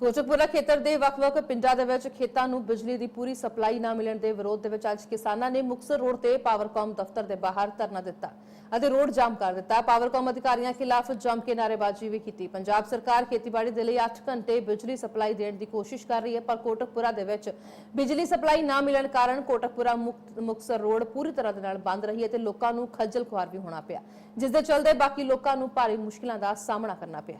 ਕੋਟਕਪੁਰਾ ਖੇਤਰ ਦੇ ਵੱਖ-ਵੱਖ ਪਿੰਡਾਂ ਦੇ ਵਿੱਚ ਖੇਤਾਂ ਨੂੰ ਬਿਜਲੀ ਦੀ ਪੂਰੀ ਸਪਲਾਈ ਨਾ ਮਿਲਣ ਦੇ ਵਿਰੋਧ ਦੇ ਵਿੱਚ ਅੱਜ ਕਿਸਾਨਾਂ ਨੇ ਮੁਕਤਸਰ ਰੋਡ ਤੇ ਪਾਵਰਕਾਮ ਦਫ਼ਤਰ ਦੇ ਬਾਹਰ ਧਰਨਾ ਦਿੱਤਾ ਅਤੇ ਰੋਡ ਜਾਮ ਕਰ ਦਿੱਤਾ। ਪਾਵਰਕਾਮ ਅਧਿਕਾਰੀਆਂ ਖਿਲਾਫ ਜੰਮ ਕੇ ਨਾਅਰੇਬਾਜ਼ੀ ਵੀ ਕੀਤੀ। ਪੰਜਾਬ ਸਰਕਾਰ ਖੇਤੀਬਾੜੀ ਦੇ ਲਈ 8 ਘੰਟੇ ਬਿਜਲੀ ਸਪਲਾਈ ਦੇਣ ਦੀ ਕੋਸ਼ਿਸ਼ ਕਰ ਰਹੀ ਹੈ, ਪਰ ਕੋਟਕਪੁਰਾ ਦੇ ਵਿੱਚ ਬਿਜਲੀ ਸਪਲਾਈ ਨਾ ਮਿਲਣ ਕਾਰਨ ਕੋਟਕਪੁਰਾ ਮੁਕਤ- ਮੁਕਤਸਰ ਰੋਡ ਪੂਰੀ ਤਰ੍ਹਾਂ ਦੇ ਨਾਲ ਬੰਦ ਰਹੀ ਹੈ ਤੇ ਲੋਕਾਂ ਨੂੰ ਖੱਜਲ ਖੁਆਰ ਵੀ ਹੋਣਾ ਪਿਆ, ਜਿਸ ਦੇ ਚਲਦੇ ਬਾਕੀ ਲੋਕਾਂ ਨੂੰ ਭਾਰੀ ਮੁਸ਼ਕਲਾਂ ਦਾ ਸਾਹਮਣਾ ਕਰਨਾ ਪਿਆ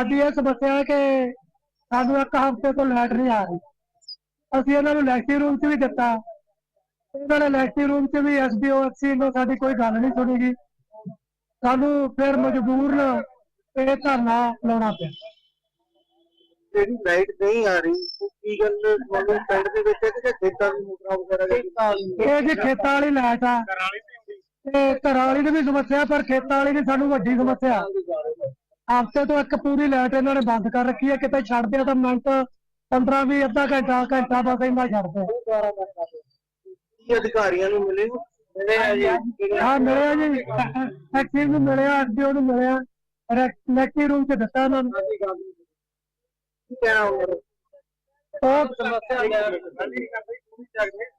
ਸਾਡੀ ਇਹ ਸਮੱਸਿਆ ਹੈ ਕਿ ਸਾਨੂੰ ਇੱਕ ਹਫ਼ਤੇ ਤੋਂ ਲਾਈਟ ਨਹੀਂ ਆ ਰਹੀ। ਅਸੀਂ ਇਹਨਾਂ ਨੂੰ ਲੈਕਚਰ ਰੂਮ 'ਚ ਵੀ ਦਿੱਤਾ। ਇਹਨਾਂ ਨੇ ਲੈਕਚਰ ਰੂਮ 'ਚ ਵੀ ਐਸਡੀਓ ਐਕਸੀ ਨੂੰ ਸਾਡੀ ਕੋਈ ਗੱਲ ਨਹੀਂ ਸੁਣੀਗੀ। ਸਾਨੂੰ ਫਿਰ ਮਜਬੂਰਨ ਇਹ ਧਰਨਾ ਲਾਉਣਾ ਪਿਆ। ਜਿਹੜੀ ਲਾਈਟ ਨਹੀਂ ਆ ਰਹੀ ਕੀ ਗੱਲ ਤੁਹਾਨੂੰ ਪਿੰਡ ਦੇ ਵਿੱਚ ਹੈ ਕਿ ਖੇਤਾਂ ਦੀ ਮੋਟਰਾਂ ਵਗੈਰਾ ਦੀ ਇਹ ਜੀ ਖੇਤਾਂ ਵਾਲੀ ਲਾਈਟ ਆ। ਤੇ ਘਰਾਂ ਵਾਲੀ ਦੀ ਵੀ ਸਮੱਸਿਆ ਪਰ ਖੇਤਾਂ ਵਾਲੀ ਦੀ ਸਾਨੂੰ ਵੱਡੀ ਸਮੱਸਿਆ। ਹਫ਼ਤੇ ਤੋਂ ਇੱਕ ਪੂਰੀ ਲਾਈਟ ਇਹਨਾਂ ਨੇ ਬੰਦ ਕਰ ਰੱਖੀ ਹੈ ਕਿਤੇ ਛੱਡਦੇ ਆ ਤਾਂ ਮਿੰਟ 15 20 ਅੱਧਾ ਘੰਟਾ ਘੰਟਾ ਬਸ ਇੰਨਾ ਛੱਡਦੇ। ਕੀ ਅਧਿਕਾਰੀਆਂ ਨੂੰ ਮਿਲੇ? ਹੋ? ਮਿਲੇ ਆ ਜੀ। ਹਾਂ ਮਿਲਿਆ ਜੀ ਐਕਟਿਵ ਨੂੰ ਮਿਲਿਆ। ਨੂੰ ਰੂਮ ਦਿੱਤਾ ਉਹਨਾਂ ਨੂੰ। ਕੀ ਕਹਿਣਾ ਹੋਰ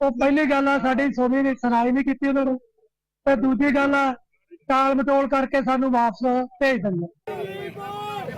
ਉਹ ਪਹਿਲੀ ਗੱਲ ਆ ਸਾਡੀ ਸੁਣੀ ਨਹੀਂ ਸੁਣਾਈ ਨਹੀਂ ਕੀਤੀ ਉਹਨਾਂ ਨੂੰ। ਤੇ ਦੂਜੀ ਗੱਲ ਆ ਟਾਲ ਮਟੋਲ ਕਰਕੇ ਸਾਨੂੰ ਵਾਪਸ ਭੇਜ ਦਿੰਦੇ।